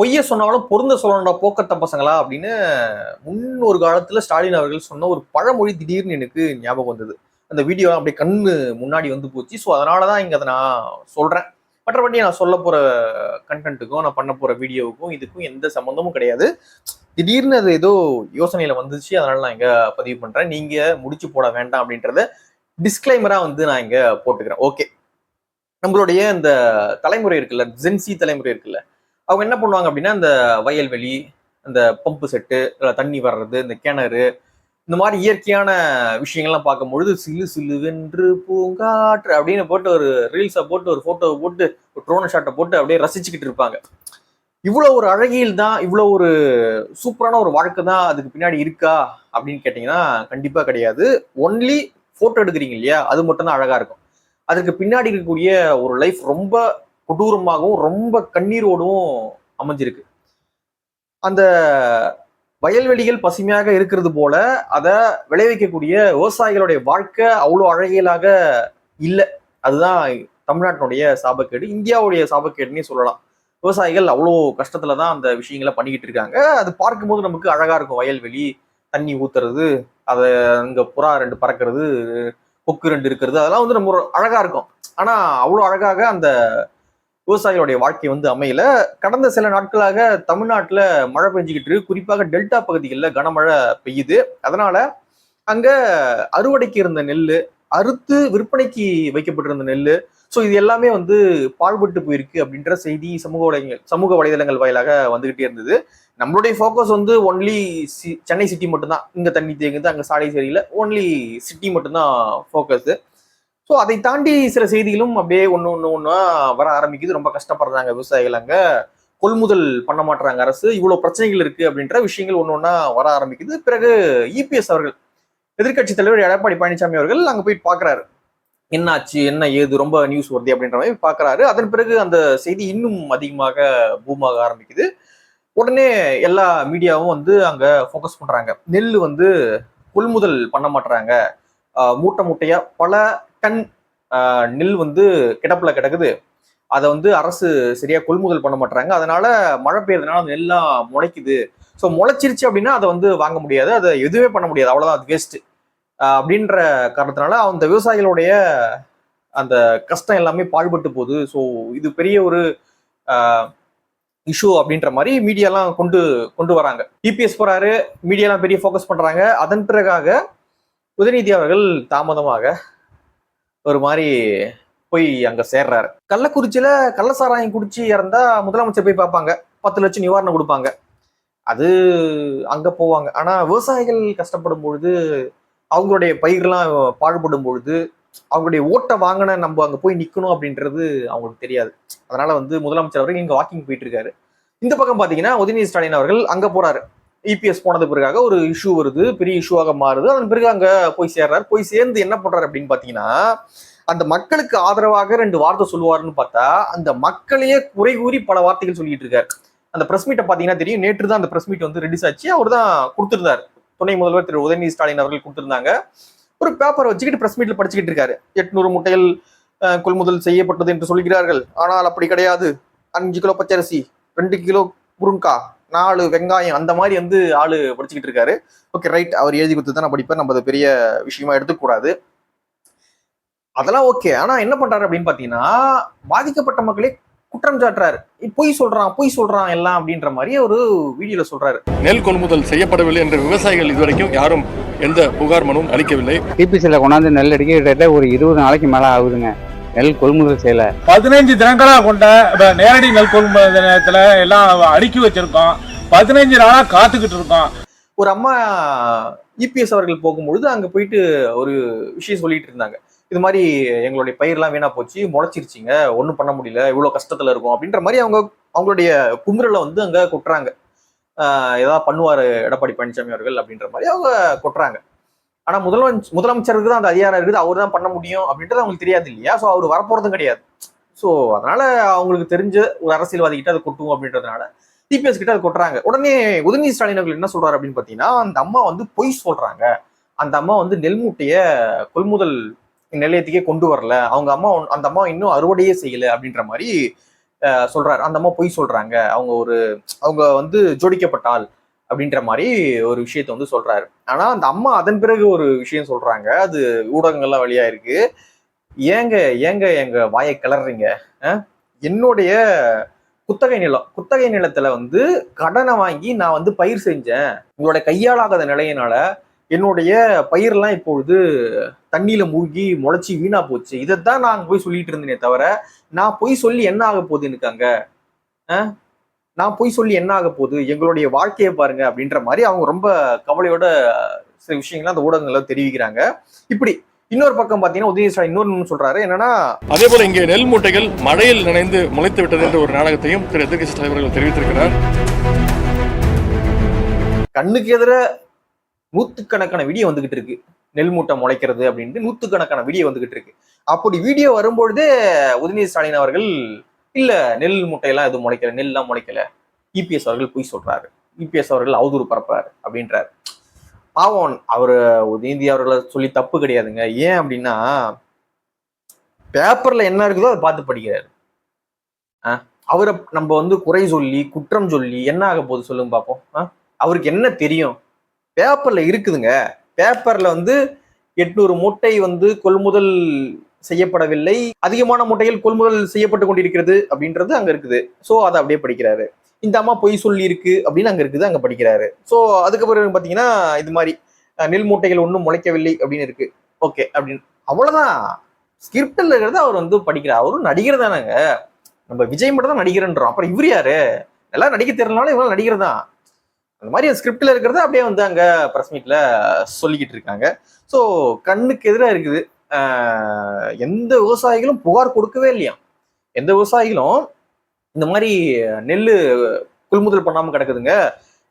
பொய்ய சொன்னாலும் பொருந்த சொல்லணும்டா போக்கத்த பசங்களா அப்படின்னு முன் ஒரு காலத்துல ஸ்டாலின் அவர்கள் சொன்ன ஒரு பழமொழி திடீர்னு எனக்கு ஞாபகம் வந்தது. அந்த வீடியோ அப்படியே கண்ணு முன்னாடி வந்து போச்சு. ஸோ அதனாலதான் இங்க அதை நான் சொல்றேன். மற்றபடி நான் சொல்ல போற கண்டென்ட்டுக்கும் நான் பண்ண போற வீடியோவுக்கும் இதுக்கும் எந்த சம்மந்தமும் கிடையாது. திடீர்னு அது ஏதோ யோசனையில வந்துச்சு. அதனால நான் இங்க பதிவு பண்றேன். நீங்க முடிச்சு போட வேண்டாம் அப்படின்றத டிஸ்க்ளைமரா வந்து நான் இங்க போட்டுக்கிறேன். ஓகே நம்மளுடைய இந்த தலைமுறை இருக்குல்ல ஜென்சி தலைமுறை இருக்குல்ல அவங்க என்ன பண்ணுவாங்க அப்படின்னா இந்த வயல்வெளி அந்த பம்பு செட்டு தண்ணி வர்றது இந்த கிணறு இந்த மாதிரி இயற்கையான விஷயங்கள்லாம் பார்க்கும்பொழுது சிலு சிலுவென்று பூங்காற்று அப்படின்னு போட்டு ஒரு ரீல்ஸை போட்டு ஒரு ஃபோட்டோவை போட்டு ஒரு ட்ரோன் ஷாட்டை போட்டு அப்படியே ரசிச்சுக்கிட்டு இருப்பாங்க. இவ்வளோ ஒரு அழகியல் தான் இவ்வளோ ஒரு சூப்பரான ஒரு வாழ்க்கை தான் அதுக்கு பின்னாடி இருக்கா அப்படின்னு கேட்டிங்கன்னா கண்டிப்பாக கிடையாது. ஒன்லி ஃபோட்டோ எடுக்கிறீங்க இல்லையா? அது மட்டும்தான் அழகாக இருக்கும். அதுக்கு பின்னாடி இருக்கக்கூடிய ஒரு லைஃப் ரொம்ப கொடூரமாகவும் ரொம்ப கண்ணீரோடும் அமைஞ்சிருக்கு. அந்த வயல்வெளிகள் பசுமையாக இருக்கிறது போல அதை விளைவிக்கக்கூடிய விவசாயிகளுடைய வாழ்க்கை அவ்வளோ அழகியலாக இல்லை. அதுதான் தமிழ்நாட்டினுடைய சாபக்கேடு. இந்தியாவுடைய சாபக்கேடுன்னே சொல்லலாம். விவசாயிகள் அவ்வளோ கஷ்டத்துல தான் அந்த விஷயங்களை பண்ணிக்கிட்டு இருக்காங்க. அது பார்க்கும்போது நமக்கு அழகா இருக்கும். வயல்வெளி தண்ணி ஊத்துறது அதை அங்கே புறா ரெண்டு பறக்கிறது கொக்கு ரெண்டு இருக்கிறது அதெல்லாம் வந்து நம்ம ஒரு அழகா இருக்கும். ஆனா அவ்வளோ அழகாக அந்த விவசாயிகளுடைய வாழ்க்கை வந்து அமையல. கடந்த சில நாட்களாக தமிழ்நாட்டில் மழை பெஞ்சுக்கிட்டு இருக்கு. குறிப்பாக டெல்டா பகுதிகளில் கனமழை பெய்யுது. அதனால அங்க அறுவடைக்கு இருந்த நெல் அறுத்து விற்பனைக்கு வைக்கப்பட்டிருந்த நெல் ஸோ இது எல்லாமே வந்து பாழ்பட்டு போயிருக்கு அப்படின்ற செய்தி சமூக வலைங்கள் சமூக வலைதளங்கள் வாயிலாக வந்துகிட்டே இருந்தது. நம்மளுடைய ஃபோக்கஸ் வந்து ஒன்லி சி சென்னை சிட்டி மட்டும்தான். இங்கே தண்ணி தேங்குது அங்கே சாலை சரியில்லை. ஒன்லி சிட்டி மட்டும்தான் ஃபோக்கஸு ஸோ அதை தாண்டி சில செய்திகளும் அப்படியே ஒன்று ஒன்று ஒன்றா வர ஆரம்பிக்குது. ரொம்ப கஷ்டப்படுறாங்க விவசாயிகள் அங்கே. கொள்முதல் பண்ண மாட்டுறாங்க அரசு. இவ்வளோ பிரச்சனைகள் இருக்குது அப்படின்ற விஷயங்கள் ஒன்று ஒன்றா வர ஆரம்பிக்குது. பிறகு இபிஎஸ் அவர்கள் எதிர்க்கட்சி தலைவர் எடப்பாடி பழனிசாமி அவர்கள் அங்கே போய் பார்க்குறாரு என்னாச்சு என்ன ஏது ரொம்ப நியூஸ் வருது அப்படின்ற மாதிரி பார்க்குறாரு அதன் பிறகு அந்த செய்தி இன்னும் அதிகமாக பூமாக ஆரம்பிக்குது. உடனே எல்லா மீடியாவும் வந்து அங்கே ஃபோக்கஸ் பண்ணுறாங்க நெல் வந்து கொள்முதல் பண்ண மாட்டுறாங்க மூட்டை மூட்டையாக பல டன் நெல் வந்து கிடப்பில் கிடக்குது. அதை வந்து அரசு சரியாக கொள்முதல் பண்ண மாட்டாங்க அதனால மழை பெய்யறதுனால அந்த நெல்லாம் முளைக்குது. ஸோ முளைச்சிருச்சு அப்படின்னா அதை வந்து வாங்க முடியாது. அதை எதுவுமே பண்ண முடியாது. அவ்வளோதான் அது வேஸ்ட்டு அப்படின்ற காரணத்தினால அந்த விவசாயிகளுடைய அந்த கஷ்டம் எல்லாமே பாழ்பட்டு போகுது. ஸோ இது பெரிய ஒரு இஷ்யூ அப்படின்ற மாதிரி மீடியாலாம் கொண்டு கொண்டு வராங்க. இபிஎஸ் போறாரு. மீடியாலாம் பெரிய ஃபோக்கஸ் பண்றாங்க. அதன் பிறகாக உதயநிதி அவர்கள் தாமதமாக ஒரு மாதிரி போய் அங்க சேர்றாரு. கள்ளக்குறிச்சியில கள்ளசாராயம் குடிச்சு இறந்தா முதலமைச்சர் போய் பார்ப்பாங்க. பத்து லட்சம் நிவாரணம் கொடுப்பாங்க. அது அங்க போவாங்க. ஆனா விவசாயிகள் கஷ்டப்படும் பொழுது அவங்களுடைய பயிர்லாம் பாடுபடும் பொழுது அவங்களுடைய ஓட்டை வாங்கின நம்ம அங்க போய் நிக்கணும் அப்படின்றது அவங்களுக்கு தெரியாது. அதனால வந்து முதலமைச்சர் அவர்கள் இங்க வாக்கிங் போயிட்டு இருக்காரு. இந்த பக்கம் பாத்தீங்கன்னா உதயநிதி ஸ்டாலின் அவர்கள் அங்க போறாரு. இபிஎஸ் போனது பிறகாக ஒரு இஷ்யூ வருது பெரிய இஷ்யூவாக மாறுது. அதன் பிறகு அங்க போய் சேர்றாரு. போய் சேர்ந்து என்ன பண்றாரு அப்படின்னு பாத்தீங்கன்னா அந்த மக்களுக்கு ஆதரவாக ரெண்டு வார்த்தை சொல்லுவாருன்னு பார்த்தா அந்த மக்களையே குறை கூறி பல வார்த்தைகள் சொல்லிட்டு இருக்காரு. அந்த பிரஸ் மீட்டை பாத்தீங்கன்னா தெரியும். நேற்று தான் அந்த பிரஸ் மீட் வந்து ரிலீஸ் ஆச்சு. அவர் தான் கொடுத்திருந்தார். துணை முதல்வர் திரு உதயநிதி ஸ்டாலின் அவர்கள் கொடுத்திருந்தாங்க. ஒரு பேப்பர் வச்சுக்கிட்டு பிரஸ் மீட்ல படிச்சுக்கிட்டு இருக்காரு. எட்நூறு முட்டைகள் கொள்முதல் செய்யப்பட்டது என்று சொல்கிறார்கள். ஆனால் அப்படி கிடையாது. அஞ்சு கிலோ பச்சரிசி ரெண்டு கிலோ முருங்கா நாலு வெங்காயம் அந்த மாதிரி வந்து ஆளு படிச்சுக்கிட்டு இருக்காரு. ஓகே ரைட் அவர் எழுதி கொடுத்து தான் நான் படிப்பேன். நம்ம அதை பெரிய விஷயமா எடுத்துக்கூடாது அதெல்லாம் ஓகே ஆனா என்ன பண்றாரு அப்படின்னு பாத்தீங்கன்னா பாதிக்கப்பட்ட மக்களே குற்றம் சாட்டுறாரு. பொய் சொல்றான் பொய் சொல்றான் எல்லாம் அப்படின்ற மாதிரி ஒரு வீடியோல சொல்றாரு. நெல் கொள்முதல் செய்யப்படவில்லை என்ற விவசாயிகள் இதுவரைக்கும் யாரும் எந்த புகார் மனுவும் அளிக்கவில்லை. டிபிசியில் கொண்டாந்து நெல் அடிக்க கிட்டத்தட்ட ஒரு இருபது நாளைக்கு மேலே ஆகுதுங்க. நெல் கொள்முதல் செய்யல. பதினைஞ்சு தினங்களா கொண்ட நேரடி நெல் கொள்முதல் நிலையத்துல எல்லாம் அடுக்கி வச்சிருக்கோம். பதினைஞ்சு நாளா காத்துக்கிட்டு இருக்கோம். ஒரு அம்மா இபிஎஸ் அவர்கள் போகும்பொழுது அங்க போயிட்டு ஒரு விஷயம் சொல்லிட்டு இருந்தாங்க. இது மாதிரி எங்களுடைய பயிர்லாம் வீணா போச்சு முளைச்சிருச்சிங்க ஒன்றும் பண்ண முடியல இவ்வளோ கஷ்டத்துல இருக்கும் அப்படின்ற மாதிரி அவங்க அவங்களுடைய குமுறலை வந்து அங்க கொட்டுறாங்க. ஆஹ் ஏதாவது பண்ணுவாரு எடப்பாடி பழனிசாமி அவர்கள் அப்படின்ற மாதிரி அவங்க கொட்டுறாங்க. ஆனா முதலமைச்சர் முதலமைச்சருக்கு தான் அந்த அதிகாரம் இருக்குது. அவர் தான் பண்ண முடியும் அப்படின்றது அவங்களுக்கு தெரியாது இல்லையா? ஸோ அவர் வரப்போறதும் கிடையாது. ஸோ அதனால அவங்களுக்கு தெரிஞ்ச ஒரு அரசியல்வாதி கிட்ட அதை கொட்டுவோம் அப்படின்றதுனால டிபிஎஸ் கிட்ட அதை கொட்டுறாங்க. உடனே உதயநிதி ஸ்டாலின் அவர்கள் என்ன சொல்றாரு அப்படின்னு பாத்தீங்கன்னா அந்த அம்மா வந்து பொய் சொல்றாங்க. அந்த அம்மா வந்து நெல்மூட்டைய கொள்முதல் நிலையத்துக்கே கொண்டு வரல. அவங்க அம்மா அந்த அம்மா இன்னும் அறுவடையே செய்யல அப்படின்ற மாதிரி சொல்றாரு. அந்த அம்மா பொய் சொல்றாங்க. அவங்க ஒரு அவங்க வந்து ஜோடிக்கப்பட்டால் அப்படின்ற மாதிரி ஒரு விஷயத்த வந்து சொல்றாரு. ஆனா அந்த அம்மா அதன் பிறகு ஒரு விஷயம் சொல்றாங்க. அது ஊடகங்கள்லாம் வழியா இருக்கு. ஏங்க ஏங்க எங்க வாயை கிளறீங்க என்னுடைய குத்தகை நிலம் குத்தகை நிலத்துல வந்து கடனை வாங்கி நான் வந்து பயிர் செஞ்சேன். உங்களோட கையாளாகாத நிலையினால என்னுடைய பயிரெல்லாம் இப்பொழுது தண்ணியில மூழ்கி முளைச்சி வீணா போச்சு. இதைத்தான் நான் போய் சொல்லிட்டு இருந்தேனே தவிர நான் போய் சொல்லி என்ன ஆக போகுது எனக்கு அங்க? நான் போய் சொல்லி என்ன ஆக போகுது? எங்களுடைய வாழ்க்கையை பாருங்க அப்படின்ற மாதிரி அவங்க ரொம்ப கவலையோட சில விஷயங்களை அந்த ஊடகங்கள்ல தெரிவிக்கிறாங்க. இப்படி இன்னொரு பக்கம் பாத்தீங்கன்னா உதயநிதி ஸ்டாலின் இன்னொன்னு சொல்றாரு. என்னன்னா அதே போல இங்கே நெல் மூட்டைகள் மழையில் நனைந்து முளைத்து விட்டது என்ற ஒரு நாடகத்தையும் திரு எதிர்க்கட்சி தலைவர்கள் தெரிவித்திருக்கிறார். கண்ணுக்கு எதிர நூத்துக்கணக்கான வீடியோ வந்துகிட்டு இருக்கு. நெல் மூட்டை முளைக்கிறது அப்படின்ட்டு நூத்துக்கணக்கான வீடியோ வந்துகிட்டு இருக்கு. அப்படி வீடியோ வரும்பொழுதே உதயநிதி ஸ்டாலின் அவர்கள் இல்ல நெல் முட்டையெல்லாம் எதுவும் முளைக்கல நெல்லாம் முளைக்கல. இபிஎஸ் அவர்கள் பொய் சொல்றாரு. இபிஎஸ் அவர்கள் அவதூறு பரப்புறாரு அப்படின்றாரு. பாவம் அவர் உதயநிதி அவர்களை சொல்லி தப்பு கிடையாதுங்க. ஏன் அப்படின்னா பேப்பர்ல என்ன இருக்குதோ அதை பார்த்து படிக்கிறாரு. ஆ? அவரை நம்ம வந்து குறை சொல்லி குற்றம் சொல்லி என்ன ஆக போகுது சொல்லுங்க பார்ப்போம் ஆ? அவருக்கு என்ன தெரியும்? பேப்பர்ல இருக்குதுங்க. பேப்பர்ல வந்து எட்நூறு மூட்டை வந்து கொள்முதல் செய்யப்படவில்லை. அதிகமான மூட்டைகள் கொள்முதல் செய்யப்பட்டு கொண்டிருக்கிறது அப்படின்றது அங்க இருக்குது. சோ அதை அப்படியே படிக்கிறாரு. இந்த அம்மா பொய் சொல்லி இருக்கு அப்படின்னு அங்க இருக்குது அங்க படிக்கிறாரு. சோ அதுக்கு பிறகு பாத்தீங்கன்னா இது மாதிரி நெல் மூட்டைகள் ஒன்றும் முளைக்கவில்லை அப்படின்னு இருக்கு. ஓகே அப்படின்னு. அவ்வளவுதான். ஸ்கிரிப்டில் இருக்கிறத அவர் வந்து படிக்கிறார். அவரும் நடிகர் தானேங்க. நம்ம விஜய் மட்டும் தான் நடிகர்ன்றோம். அப்புறம் இவர் யாரு? எல்லாம் நடிக்க தெரியலனாலும் இவங்க நடிகர் தான். அந்த மாதிரி ஸ்கிரிப்ட்ல இருக்கிறத அப்படியே வந்து அங்க பிரஸ் மீட்ல சொல்லிக்கிட்டு இருக்காங்க. ஸோ கண்ணுக்கு எதிராக இருக்குது. எந்த விவசாயிகளும் புகார் கொடுக்கவே இல்லையா எந்த விவசாயிகளும் இந்த மாதிரி நெல் கொள்முதல் பண்ணாம கிடக்குதுங்க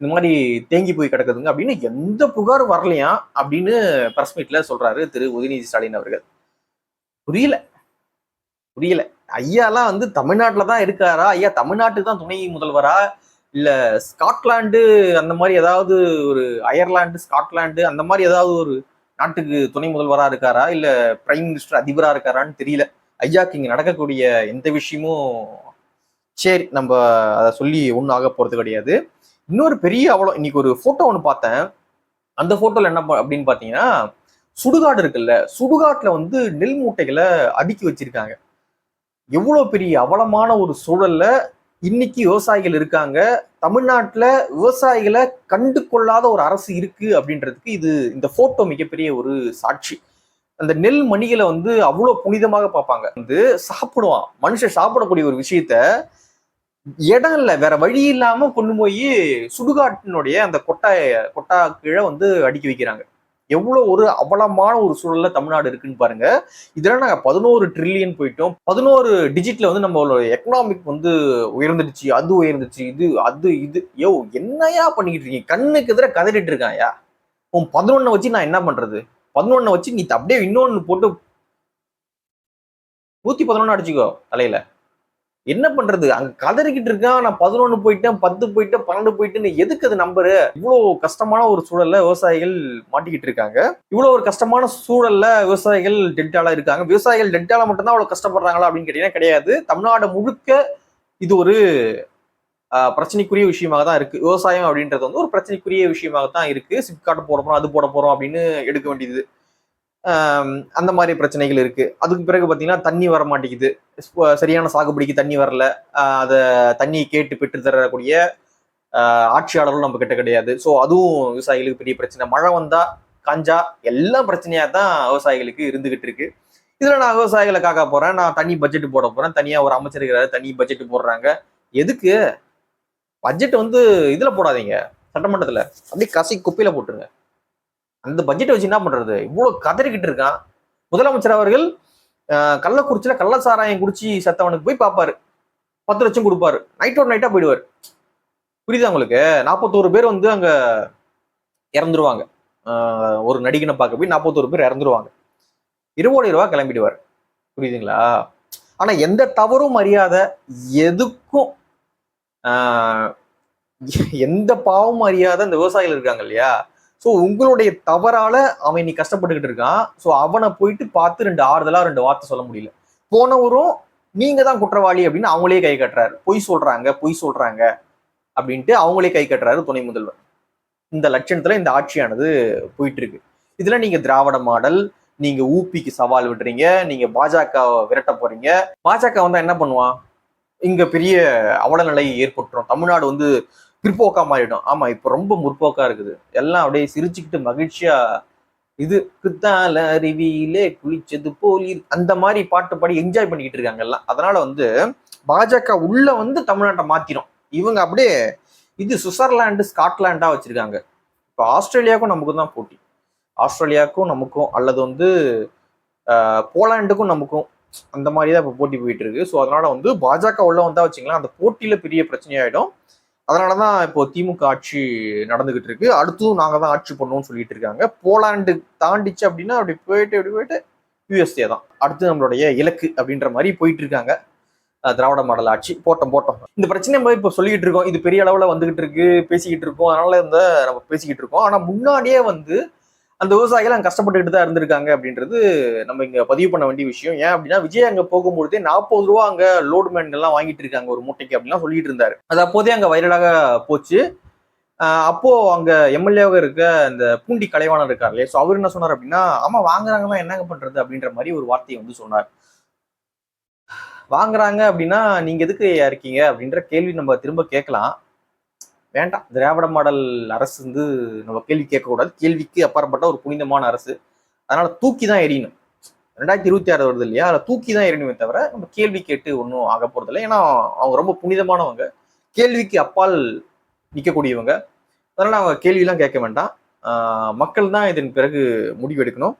இந்த மாதிரி தேங்கி போய் கிடக்குதுங்க அப்படின்னு எந்த புகார் வரலையா அப்படின்னு பிரஸ் மீட்ல சொல்றாரு திரு உதயநிதி ஸ்டாலின் அவர்கள். புரியல. புரியல. ஐயாலாம் வந்து தமிழ்நாட்டில் தான் இருக்காரா? ஐயா தமிழ்நாட்டுக்கு தான் துணை முதல்வரா? இல்ல ஸ்காட்லாண்டு அந்த மாதிரி ஏதாவது ஒரு அயர்லாந்து ஸ்காட்லாண்டு அந்த மாதிரி ஏதாவது ஒரு நாட்டுக்கு துணை முதல்வராக இருக்காரா? இல்லை பிரைம் மினிஸ்டர் அதிபராக இருக்காரான்னு தெரியல. ஐயாக்கு இங்கே நடக்கக்கூடிய எந்த விஷயமும் சரி நம்ம அதை சொல்லி ஒன்றும் ஆக போகிறது கிடையாது. இன்னொரு பெரிய அவ்வளோ இன்னைக்கு ஒரு ஃபோட்டோ ஒன்று பார்த்தேன். அந்த ஃபோட்டோவில் என்ன அப்படின்னு பார்த்தீங்கன்னா சுடுகாடு இருக்குல்ல சுடுகாட்டில் வந்து நெல் மூட்டைகளை அடுக்கி வச்சிருக்காங்க. எவ்வளோ பெரிய அவலமான ஒரு சூழல்ல இன்னைக்கு விவசாயிகள் இருக்காங்க. தமிழ்நாட்டில் விவசாயிகளை கண்டு கொள்ளாத ஒரு அரசு இருக்கு அப்படின்றதுக்கு இது இந்த போட்டோ மிகப்பெரிய ஒரு சாட்சி. அந்த நெல் மணிகளை வந்து அவ்வளோ புனிதமாக பார்ப்பாங்க. வந்து சாப்பிடுவான். மனுஷன் சாப்பிடக்கூடிய ஒரு விஷயத்த இடம் இல்லை வேற வழி இல்லாம கொண்டு போய் சுடுகாட்டினுடைய அந்த கொட்டாய கொட்டா கீழே வந்து அடுக்கி வைக்கிறாங்க. எவ்வளோ ஒரு அவலமான ஒரு சூழலில் தமிழ்நாடு இருக்குன்னு பாருங்க. இதெல்லாம் நாங்கள் பதினோரு ட்ரில்லியன் போயிட்டோம். பதினோரு டிஜிட்டில் வந்து நம்மளோட எக்கனாமிக் வந்து உயர்ந்துடுச்சு அது உயர்ந்துச்சு இது அது இது. யோ என்னையா பண்ணிக்கிட்டு இருக்கீங்க? கண்ணுக்கு எதிராக கதறிட்டு இருக்காயா உன் பதினொன்னை வச்சு நான் என்ன பண்ணுறது பதினொன்னை வச்சு நீ அப்படியே இன்னொன்று போட்டு நூற்றி பதினொன்று அடிச்சுக்கோ தலையில. என்ன பண்றது? அங்க கதறிக்கிட்டு இருக்கான். நான் பதினொன்னு போயிட்டேன் பத்து போயிட்டேன் பன்னெண்டு போயிட்டேன்னு எதுக்கு அது நம்பரு இவ்வளவு கஷ்டமான ஒரு சூழல்ல விவசாயிகள் மாட்டிக்கிட்டு இருக்காங்க. இவ்வளவு ஒரு கஷ்டமான சூழல்ல விவசாயிகள் டெல்டால இருக்காங்க. விவசாயிகள் டெல்டால மட்டும்தான் அவ்வளவு கஷ்டப்படுறாங்களா அப்படின்னு கேட்டீங்கன்னா கிடையாது. தமிழ்நாடு முழுக்க இது ஒரு பிரச்சனைக்குரிய விஷயமாக தான் இருக்கு. விவசாயம் அப்படின்றது வந்து ஒரு பிரச்சனைக்குரிய விஷயமாக தான் இருக்கு. சிப்காட் போட போறோம் அது போட போறோம் அப்படின்னு எடுக்க வேண்டியது. அந்த மாதிரி பிரச்சனைகள் இருக்கு. அதுக்கு பிறகு பார்த்தீங்கன்னா தண்ணி வர மாட்டேங்குது. சரியான சாகுபடிக்கு தண்ணி வரல. அதை தண்ணி கேட்டு பெற்று தரக்கூடிய ஆட்சியாளரும் ஆட்சியாளர்களும் நம்ம கிட்ட கிடையாது. ஸோ அதுவும் விவசாயிகளுக்கு பெரிய பிரச்சனை. மழை வந்தா காஞ்சா எல்லாம் பிரச்சனையாக தான் விவசாயிகளுக்கு இருந்துகிட்டு இருக்கு. இதில் நான் விவசாயிகளை காக்க போறேன். நான் தனி பட்ஜெட் போட போறேன். தனியாக ஒரு அமைச்சர் இருக்கிறாரு. தனி பட்ஜெட் போடுறாங்க. எதுக்கு? பட்ஜெட் வந்து இதில் போடாதீங்க. சட்டமன்றத்தில். அப்படியே கசி குப்பையில் போட்டுருங்க. அந்த பட்ஜெட்டை வச்சு என்ன பண்றது? இவ்வளவு கதறிக்கிட்டு இருக்கான். முதலமைச்சர் அவர்கள் ஆஹ், கள்ளக்குறிச்சியில கள்ள சாராயம் குடிச்சு செத்தவனுக்கு போய் பார்ப்பாரு பத்து லட்சம் கொடுப்பாரு. நைட் ஒரு நைட்டா போயிடுவார். புரியுதா உங்களுக்கு? நாற்பத்தோரு பேர் வந்து அங்க இறந்துருவாங்க. ஆஹ், ஒரு நடிகனை பார்க்க போய் நாற்பத்தோரு பேர் இறந்துருவாங்க. இருபது ரூபா கிளம்பிடுவார். புரியுதுங்களா? ஆனா எந்த தவறும் அறியாத எதுக்கும் ஆஹ், எந்த பாவமும் அறியாத அந்த விவசாயிகள் இருக்காங்க இல்லையா? ஸோ உங்களுடைய தவறால அவன் இன்னைக்கு கஷ்டப்பட்டுக்கிட்டு இருக்கான். ஸோ அவனை போயிட்டு பார்த்து ரெண்டு ஆறுதலா ரெண்டு வார்த்தை சொல்ல முடியல. போனவரும் நீங்க தான் குற்றவாளி அப்படின்னு அவங்களே கை கட்டுறாரு. பொய் சொல்றாங்க பொய் சொல்றாங்க அப்படின்ட்டு அவங்களே கை கட்டுறாரு துணை முதல்வர். இந்த லட்சணத்துல இந்த ஆட்சியானது போயிட்டு இருக்கு இதுல நீங்க திராவிட மாடல் நீங்க ஊபிக்கு சவால் விடுறீங்க நீங்க பாஜக விரட்ட போறீங்க. பாஜக வந்தா என்ன பண்ணுவான்? இங்க பெரிய அவலநிலை ஏற்பட்டுரும். தமிழ்நாடு வந்து பிற்போக்கா மாறிடும் ஆமா இப்ப ரொம்ப முற்போக்கா இருக்குது. எல்லாம் அப்படியே சிரிச்சுக்கிட்டு மகிழ்ச்சியா இது கித்தால அருவியிலே குளிச்சது போலி அந்த மாதிரி பாட்டு பாடி என்ஜாய் பண்ணிக்கிட்டு இருக்காங்க எல்லாம். அதனால வந்து பாஜக உள்ள வந்து தமிழ்நாட்டை மாத்திரும். இவங்க அப்படியே இது சுவிட்சர்லாண்டு ஸ்காட்லாண்டா வச்சிருக்காங்க. இப்போ ஆஸ்திரேலியாவுக்கும் நமக்கு தான் போட்டி. ஆஸ்திரேலியாவுக்கும் நமக்கும் அல்லது வந்து ஆஹ், போலாண்டுக்கும் நமக்கும் அந்த மாதிரி தான் இப்போ போட்டி போயிட்டு இருக்கு. ஸோ அதனால வந்து பாஜக உள்ள வந்தா வச்சுங்களேன் அந்த போட்டியில பெரிய பிரச்சனையாயிடும். அதனால தான் இப்போ திமுக ஆட்சி நடந்துகிட்டு இருக்கு. அடுத்ததும் நாங்க தான் ஆட்சி பண்ணுவோம்னு சொல்லிட்டு இருக்காங்க. போலாண்டு தாண்டிச்சு அப்படின்னா அப்படி போயிட்டு அப்படி போயிட்டு யூஎஸ்ஏ தான். அடுத்து நம்மளுடைய இலக்கு அப்படின்ற மாதிரி போயிட்டு இருக்காங்க. திராவிட மாடல் ஆட்சி. போட்டோம் போட்டோம். இந்த பிரச்சனை மாதிரி இப்போ சொல்லிக்கிட்டு இருக்கோம். இது பெரிய அளவில் வந்துகிட்டு இருக்கு பேசிக்கிட்டு இருக்கோம். அதனால இந்த நம்ம பேசிக்கிட்டு இருக்கோம். ஆனால் முன்னாடியே வந்து அந்த விவசாயிகள் அங்கே கஷ்டப்பட்டுக்கிட்டு தான் இருந்திருக்காங்க அப்படின்றது நம்ம இங்க பதிவு பண்ண வேண்டிய விஷயம். ஏன் அப்படின்னா விஜய் அங்க போகும்பொழுதே நாற்பது ரூபா அங்க லோடு மேன் எல்லாம் வாங்கிட்டு இருக்காங்க ஒரு மூட்டைக்கு அப்படின்லாம் சொல்லிட்டு இருந்தாரு. அது அப்போதே அங்க வைரலாக போச்சு. அப்போ அங்க எம்எல்ஏவாக இருக்க அந்த பூண்டி கலைவாணர் இருக்கார் இல்லையா ஸோ அவர் என்ன சொன்னார் அப்படின்னா ஆமா வாங்குறாங்கன்னா என்னங்க பண்றது? அப்படின்ற மாதிரி ஒரு வார்த்தையை வந்து சொன்னார். வாங்குறாங்க அப்படின்னா நீங்க எதுக்கு இருக்கீங்க? அப்படின்ற கேள்வி நம்ம திரும்ப கேட்கலாம். வேண்டாம். திராவிட மாடல் அரசு வந்து நம்ம கேள்வி கேட்கக்கூடாது. கேள்விக்கு அப்பாற்பட்ட ஒரு புனிதமான அரசு. அதனால தூக்கி தான் எரியணும் ரெண்டாயிரத்தி இருபத்தி ஆறு வருது இல்லையா? அதில் தூக்கி தான் எரியணுமே தவிர நம்ம கேள்வி கேட்டு ஒன்றும் ஆக போறதில்லை ஏன்னா அவங்க ரொம்ப புனிதமானவங்க. கேள்விக்கு அப்பால் நிற்கக்கூடியவங்க அதனால அவங்க கேள்வியெல்லாம் கேட்க வேண்டாம். மக்கள் தான் இதன் பிறகு முடிவெடுக்கணும்